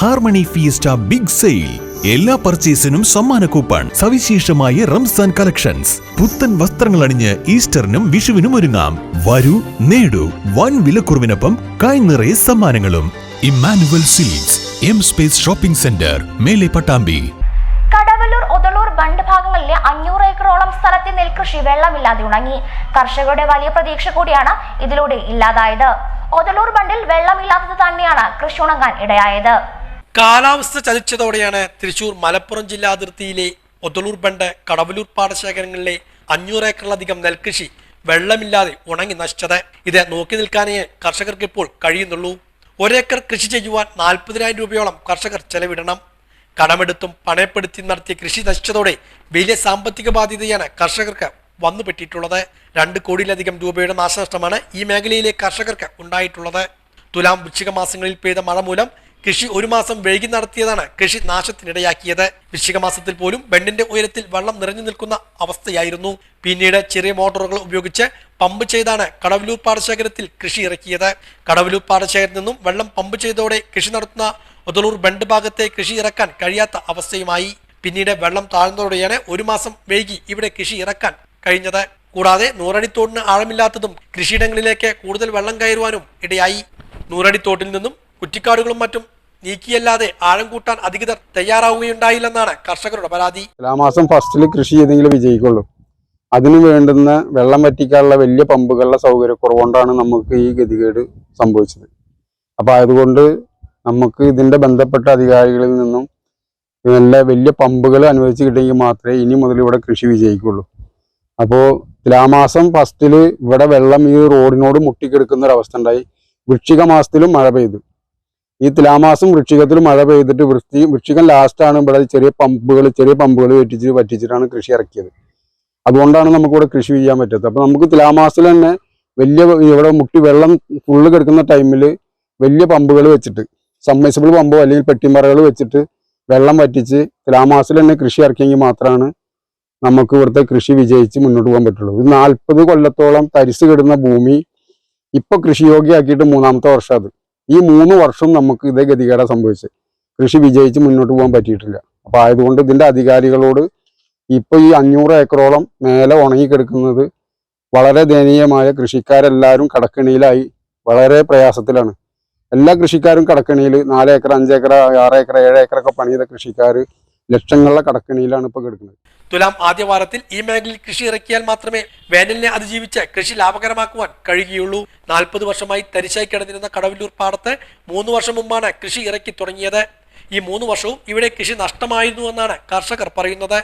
Harmony fiesta big sale. എല്ലാ പർച്ചേസിനും സമ്മാന coupon സവിശേഷമായ റംസാൻ കളക്ഷൻസ്. പുത്തൻ വസ്ത്രങ്ങൾ അണിഞ്ഞ് ഈസ്റ്ററിനും വിഷുവിനും ഒരുങ്ങാം. വരൂ നേടൂ വൻ വിലക്കുറവിനൊപ്പം കായ് നിറയെ സമ്മാനങ്ങളും. Emmanuel silks M space shopping centre മേലെ പട്ടാമ്പി. കടവല്ലൂർ ഒതളൂർ ബണ്ട് ഭാഗങ്ങളിലെ അഞ്ഞൂറ് ഏക്കറോളം സ്ഥലത്തെ നെൽകൃഷി വെള്ളമില്ലാതെ ഉണങ്ങി. കർഷകരുടെ വലിയ പ്രതീക്ഷ കൂടിയാണ് ഇതിലൂടെ ഇല്ലാതായത്. ഒതളൂർ ബണ്ടിൽ വെള്ളമില്ലാത്തത് തന്നെയാണ് കൃഷി ഉണങ്ങാൻ ഇടയായത്. കാലാവസ്ഥ ചതിച്ചതോടെയാണ് തൃശൂർ മലപ്പുറം ജില്ലാ അതിർത്തിയിലെ ഒതളൂർ ബണ്ട് കടവലൂർ പാടശേഖരങ്ങളിലെ അഞ്ഞൂറ് ഏക്കറിലധികം നെൽകൃഷി വെള്ളമില്ലാതെ ഉണങ്ങി നശിച്ചത്. ഇത് നോക്കി നിൽക്കാനേ കർഷകർക്ക് ഇപ്പോൾ കഴിയുന്നുള്ളൂ. ഒരേക്കർ കൃഷി ചെയ്യുവാൻ നാൽപ്പതിനായിരം രൂപയോളം കർഷകർ ചെലവിടണം. കടമെടുത്തും പണയപ്പെടുത്തി നടത്തിയ കൃഷി നശിച്ചതോടെ വലിയ സാമ്പത്തിക ബാധ്യതയാണ് കർഷകർക്ക് വന്നുപെട്ടിട്ടുള്ളത്. രണ്ട് കോടിയിലധികം രൂപയുടെ നാശനഷ്ടമാണ് ഈ മേഖലയിലെ കർഷകർക്ക് ഉണ്ടായിട്ടുള്ളത്. തുലാം വൃശ്ചിക മാസങ്ങളിൽ പെയ്ത മഴ മൂലം കൃഷി ഒരു മാസം വൈകി നടത്തിയതാണ്. കൃഷി നാശത്തിനിടയാക്കിയത്. വൃശ്ചിക മാസത്തിൽ പോലും ബെണ്ണിന്റെ ഉയരത്തിൽ വെള്ളം നിറഞ്ഞു നിൽക്കുന്ന അവസ്ഥയായിരുന്നു. പിന്നീട് ചെറിയ മോട്ടോറുകൾ ഉപയോഗിച്ച് പമ്പ് ചെയ്താണ് കടവലൂർ പാടശേഖരത്തിൽ കൃഷി ഇറക്കിയത്. കടവലൂർ പാടശേഖരത്തിൽ നിന്നും വെള്ളം പമ്പ് ചെയ്തോടെ കൃഷി നടത്തുന്ന ഒതളൂർ ബണ്ട് ഭാഗത്തെ കൃഷി ഇറക്കാൻ കഴിയാത്ത അവസ്ഥയുമായി. പിന്നീട് വെള്ളം താഴ്ന്നതോടെയാണ് ഒരു മാസം വൈകി ഇവിടെ കൃഷി ഇറക്കാൻ കഴിഞ്ഞത്. കൂടാതെ നൂറടിത്തോടിന് ആഴമില്ലാത്തതും കൃഷിയിടങ്ങളിലേക്ക് കൂടുതൽ വെള്ളം കയറുവാനും ഇടയായി. നൂറടിത്തോട്ടിൽ നിന്നും കുറ്റിക്കാടുകളും മറ്റും നീക്കിയല്ലാതെ ആഴം കൂട്ടാൻ അധികൃതർ തയ്യാറാവുകയുണ്ടായില്ലെന്നാണ് കർഷകരുടെ പരാതി. തുലാമാസം ഫസ്റ്റിൽ കൃഷി ചെയ്തെങ്കിലും വിജയിക്കുള്ളൂ. അതിന് വേണ്ടുന്ന വെള്ളം വറ്റിക്കാനുള്ള വലിയ പമ്പുകളുടെ സൗകര്യക്കുറവുകൊണ്ടാണ് നമുക്ക് ഈ ഗതികേട് സംഭവിച്ചത്. അപ്പം അതുകൊണ്ട് നമുക്ക് ഇതിന്റെ ബന്ധപ്പെട്ട അധികാരികളിൽ നിന്നും നല്ല വലിയ പമ്പുകൾ അനുവദിച്ച് കിട്ടിയെങ്കിൽ മാത്രമേ ഇനി മുതൽ ഇവിടെ കൃഷി വിജയിക്കുള്ളൂ. അപ്പോൾ തുലാമാസം ഫസ്റ്റിൽ ഇവിടെ വെള്ളം ഈ റോഡിനോട് മുട്ടിക്കെടുക്കുന്ന ഒരവസ്ഥ ഉണ്ടായി. വൃക്ഷിക മാസത്തിലും മഴ പെയ്തു. ഈ തുലാമാസം വൃക്ഷികത്തിൽ മഴ പെയ്തിട്ട് വൃത്തി വൃക്ഷികം ലാസ്റ്റാണ് ഇവിടെ ചെറിയ പമ്പുകൾ ചെറിയ പമ്പുകൾ വെട്ടിച്ച് വറ്റിച്ചിട്ടാണ് കൃഷി ഇറക്കിയത്. അതുകൊണ്ടാണ് നമുക്കിവിടെ കൃഷി ചെയ്യാൻ പറ്റാത്തത്. അപ്പോൾ നമുക്ക് തുലാമാസത്തിൽ തന്നെ വലിയ ഇവിടെ മുട്ടി വെള്ളം ഫുള്ള് കിടക്കുന്ന ടൈമിൽ വലിയ പമ്പുകൾ വെച്ചിട്ട് സമ്മേസിബിൾ പമ്പോ അല്ലെങ്കിൽ പെട്ടിമറകൾ വെച്ചിട്ട് വെള്ളം വറ്റിച്ച് തുലാമാസത്തിൽ തന്നെ കൃഷി ഇറക്കിയെങ്കിൽ മാത്രമാണ് നമുക്ക് ഇവിടുത്തെ കൃഷി വിജയിച്ച് മുന്നോട്ട് പോകാൻ പറ്റുള്ളൂ. ഇത് നാൽപ്പത് കൊല്ലത്തോളം തരിസ് കിടുന്ന ഭൂമി ഇപ്പൊ കൃഷിയോഗ്യമാക്കിയിട്ട് മൂന്നാമത്തെ വർഷം അത്. ഈ മൂന്ന് വർഷം നമുക്ക് ഇതേ ഗതികേട സംഭവിച്ചത്. കൃഷി വിജയിച്ച് മുന്നോട്ട് പോകാൻ പറ്റിയിട്ടില്ല. അപ്പോൾ ആയതുകൊണ്ട് ഇതിന്റെ അധികാരികളോട് ഇപ്പൊ ഈ അഞ്ഞൂറ് ഏക്കറോളം മേലെ ഉണങ്ങിക്കിടക്കുന്നത് വളരെ ദയനീയമായ കൃഷിക്കാരെല്ലാവരും കടക്കണിയിലായി വളരെ പ്രയാസത്തിലാണ്. എല്ലാ കൃഷിക്കാരും കടക്കണിയിൽ നാല് ഏക്കർ അഞ്ച് ഏക്കർ ആറ് ഏക്കർ ഏഴ് ഏക്കറൊക്കെ പണിയുന്ന കൃഷിക്കാർ ലക്ഷങ്ങളുടെ കടക്കണിയിലാണ് ഇപ്പൊ കിടക്കുന്നത്. തുലാം ആദ്യവാരത്തിൽ ഈ മേഖലയിൽ കൃഷി ഇറക്കിയാൽ മാത്രമേ വേനലിനെ അതിജീവിച്ച് കൃഷി ലാഭകരമാക്കുവാൻ കഴിയുകയുള്ളൂ. നാൽപ്പത് വർഷമായി തരിശായി കിടന്നിരുന്ന കടവല്ലൂർ പാടത്ത് മൂന്ന് വർഷം മുമ്പാണ് കൃഷി ഇറക്കി തുടങ്ങിയത്. ഈ മൂന്ന് വർഷവും ഇവിടെ കൃഷി നഷ്ടമായിരുന്നു എന്നാണ് കർഷകർ പറയുന്നത്.